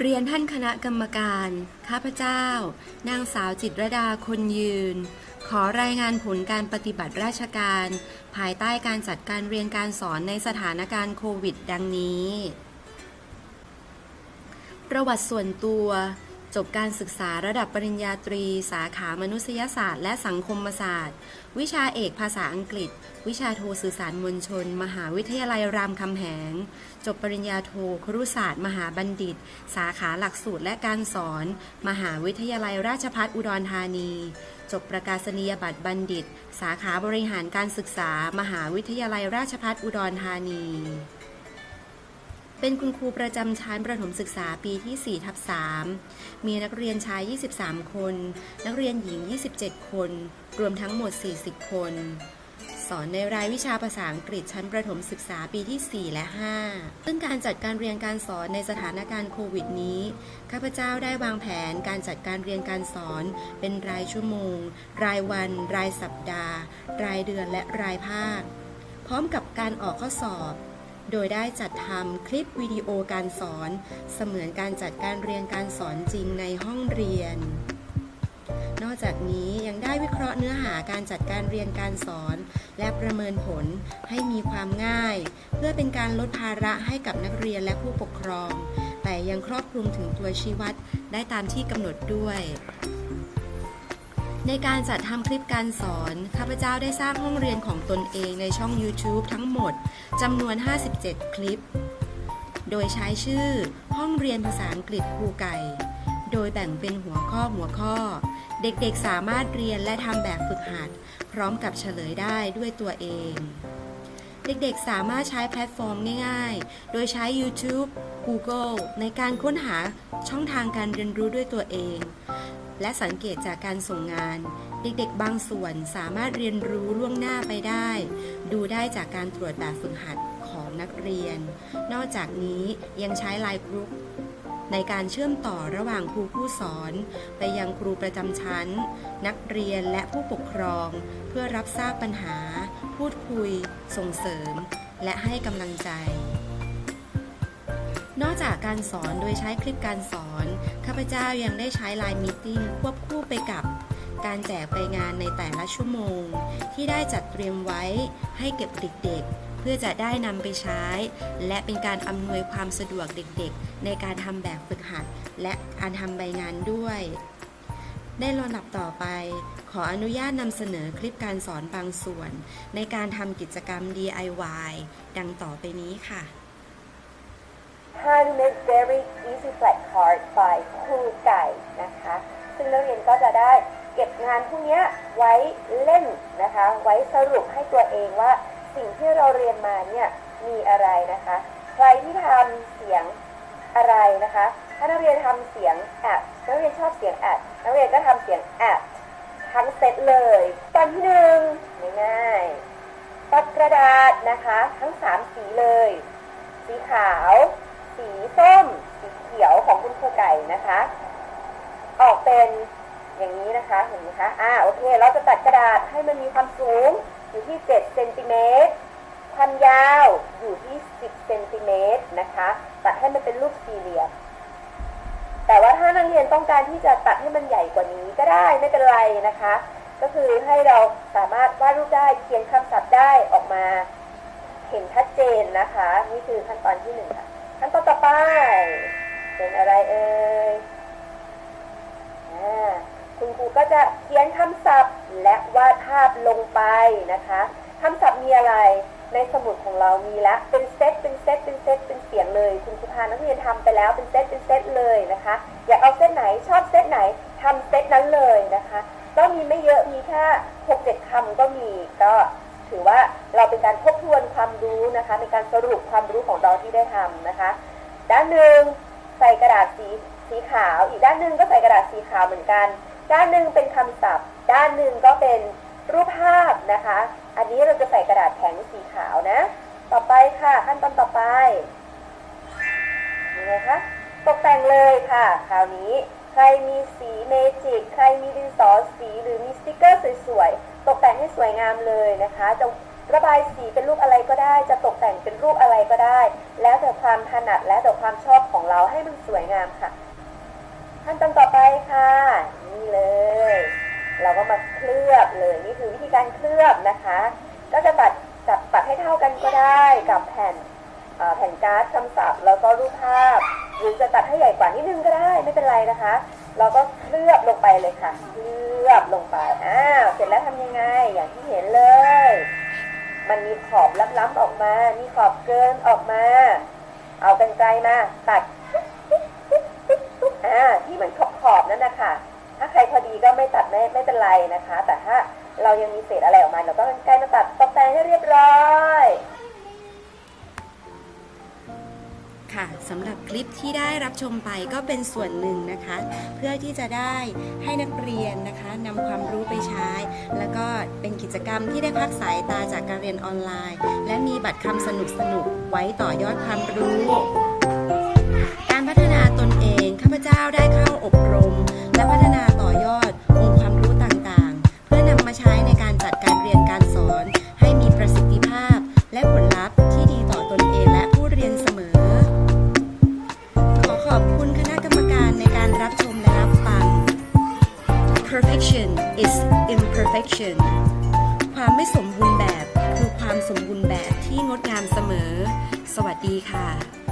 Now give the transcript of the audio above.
เรียนท่านคณะกรรมการ ข้าพเจ้า นางสาวจิตรดาคนยืน ขอรายงานผลการปฏิบัติราชการ ภายใต้การจัดการเรียนการสอนในสถานการณ์โควิด ดังนี้ ประวัติส่วนตัว จบการศึกษาระดับปริญญาตรี สาขามนุษยศาสตร์ และสังคมศาสตร์ วิชาเอกภาษาอังกฤษ วิชาโทสื่อสารมวลชน มหาวิทยาลัยรามคำแหง จบปริญญาโทครุศาสตร์ มหาบัณฑิต สาขาหลักสูตรและการสอน มหาวิทยาลัยราชภัฏอุดรธานี จบประกาศนียบัตรบัณฑิต สาขาบริหารการศึกษา มหาวิทยาลัยราชภัฏอุดรธานี เป็นคุณครูประจำชั้นประถมศึกษาปีที่4ทับ3มีนักเรียนชาย 23 คน นักเรียนหญิง 27 คน รวมทั้งหมด 40 คน สอนในรายวิชาภาษาอังกฤษชั้นประถมศึกษาปีที่ 4 และ 5 ซึ่งการจัดการเรียนการสอนในสถานการณ์โควิดนี้ ข้าพเจ้าได้วางแผนการจัดการเรียนการสอนเป็นรายชั่วโมง รายวัน รายสัปดาห์ รายเดือนและรายภาค พร้อมกับการออกข้อสอบ โดยได้จัดทำคลิปวิดีโอการสอน เสมือนการจัดการเรียนการสอนจริงในห้องเรียน นอกจากนี้ยังได้วิเคราะห์เนื้อหาการจัดการเรียนการสอน และประเมินผลให้มีความง่าย เพื่อเป็นการลดภาระให้กับนักเรียนและผู้ปกครอง แต่ยังครอบคลุมถึงตัวชี้วัดได้ตามที่กำหนดด้วย ในการจัดทำคลิปการสอน ข้าพเจ้าได้สร้างห้องเรียนของตนเองในช่อง YouTube ทั้งหมดจำนวน 57 คลิป โดยใช้ชื่อห้องเรียนภาษาอังกฤษครูไก่ โดยแบ่งเป็นหัวข้อหัวข้อ เด็กๆสามารถเรียนและทำแบบฝึกหัด พร้อมกับเฉลยได้ด้วยตัวเอง เด็กๆสามารถใช้แพลตฟอร์มง่ายๆ โดยใช้ YouTube Google ในการค้นหาช่องทางการเรียนรู้ด้วยตัวเอง และสังเกตจากการส่งงาน เด็กๆ บางส่วนสามารถเรียนรู้ล่วงหน้าไปได้ ดูได้จากการตรวจแบบฝึกหัดของนักเรียน นอกจากนี้ยังใช้ไลน์กรุ๊ปในการเชื่อมต่อระหว่างครูผู้สอน ไปยังครูประจำชั้น นักเรียนและผู้ปกครอง เพื่อรับทราบปัญหา พูดคุย ส่งเสริม และให้กำลังใจ นอกจากการสอนโดยใช้คลิปการสอน ข้าพเจ้ายังได้ใช้ไลน์มีติ้งควบคู่ไปกับการแจกไปงานในแต่ละชั่วโมง ที่ได้จัดเตรียมไว้ให้เก็บเด็กๆ เพื่อจะได้นำไปใช้ และเป็นการอำนวยความสะดวกเด็กๆ ในการทำแบบฝึกหัด และการทำใบงานด้วยในลำดับต่อไป ขออนุญาตนำเสนอคลิปการสอนบางส่วน ในการทำกิจกรรม DIY ดังต่อไปนี้ค่ะ How to make very easy flat card by ครูไก่นะคะ ซึ่งนักเรียนก็จะได้เก็บงานพวกนี้ไว้เล่นนะคะ ไว้สรุปให้ตัวเองว่าสิ่งที่เราเรียนมาเนี่ยมีอะไรนะคะ ใครที่ทำเสียงอะไรนะคะ ถ้านักเรียนทำเสียง at นักเรียนชอบเสียง at นักเรียนก็ทำเสียง at ทั้งเซตเลย ตอนที่หนึ่งง่ายๆตัดกระดาษนะคะ ทั้งสามสีเลย สีขาว สีส้มสีเขียวของคุณครูไก่นะคะ ออกเป็นอย่างนี้นะคะเห็นไหมคะอ่าโอเค เราจะตัดกระดาษให้มันมีความสูงอยู่ที่7เซนติเมตรความยาวอยู่ที่ 10เซนติเมตรนะคะตัดให้มันเป็นรูปสี่เหลี่ยมแต่ว่าถ้านักเรียนต้องการที่จะตัดให้มันใหญ่กว่านี้ก็ได้ไม่เป็นไรนะคะ ก็คือให้เราสามารถวาดรูปได้เขียนคำศัพท์ได้ออกมา เห็นชัดเจนนะคะ นี่คือขั้นตอนที่หนึ่งค่ะ ขั้นตอนต่อไป เป็นอะไรเอ่ยคุณครูก็จะเขียนคำศัพท์และวาดภาพลงไปนะคะคำศัพท์มีอะไรในสมุดของเรามีแล้วเป็นเซตเป็นเซตเป็นเซตเป็นเสียงเลย คุณครูพานักเรียนทำไปแล้วเป็นเซตเป็นเซตเลยนะคะ อยากเอาเซตไหนชอบเซตไหนทำเซตนั้นเลยนะคะ ก็มีไม่เยอะมีแค่หกเจ็ดคำก็มีก็ ถือว่าเราเป็นการทบทวนความรู้นะคะในการสรุปความรู้ของเราที่ได้ทำนะคะ ด้านหนึ่งใส่กระดาษสีสีขาว อีกด้านหนึ่งก็ใส่กระดาษสีขาวเหมือนกัน ด้านหนึ่งเป็นคำศัพท์ ด้านหนึ่งก็เป็นรูปภาพนะคะ อันนี้เราจะใส่กระดาษแข็งสีขาวนะ ต่อไปค่ะขั้นตอนต่อไปยังไงคะตกแต่งเลยค่ะ คราวนี้ใครมีสีเมจิก ใครมีดินสอสีหรือมีสติกเกอร์สวยๆ ตกแต่งให้สวยงามเลยนะคะจะระบายสีเป็นรูปอะไรก็ได้ จะตกแต่งเป็นรูปอะไรก็ได้ แล้วแต่ความถนัดและแต่ความชอบของเราให้มันสวยงามค่ะขั้นตอนต่อไปค่ะ นี่เลย เราก็มาเคลือบเลยนี่คือวิธีการเคลือบนะคะ ก็จะตัดจับตัดให้เท่ากันก็ได้กับแผ่นแผ่นการ์ดคำศัพท์แล้วก็รูปภาพ หรือจะตัดให้ใหญ่กว่านิดนึงก็ได้ไม่เป็นไรนะคะ เราก็เคลือบลงไปเลยค่ะ เคลือบลงไป อ้าว เสร็จแล้วทำยังไง อย่างที่เห็นเลย มันมีขอบล้ำๆออกมา มีขอบเกินออกมา เอากันไกลมา ตัดอ่า ที่เหมือนขอบขอบๆนั่นนะคะถ้าใครพอดีก็ไม่ตัดไม่ไม่เป็นไรนะคะ แต่ถ้าเรายังมีเศษอะไรออกมา เราก็กันไกลมาตัดตกแต่งให้เรียบร้อย ค่ะสำหรับคลิปที่ได้รับชมไปก็เป็นส่วนหนึ่งนะคะ เพื่อที่จะได้ให้นักเรียนนะคะนำความรู้ไปใช้ แล้วก็เป็นกิจกรรมที่ได้พักสายตาจากการเรียนออนไลน์ และมีบัตรคำสนุกสนุกไว้ต่อยอดความรู้ การพัฒนาตนเองข้าพเจ้าได้เข้าอบรม และพัฒนาต่อยอดองค์ความรู้ต่างๆ เพื่อนำมาใช้ในการจัดการเรียนการสอน Perfection is imperfection ความไม่สมบูรณ์แบบคือความสมบูรณ์แบบที่งดงามเสมอ สวัสดีค่ะ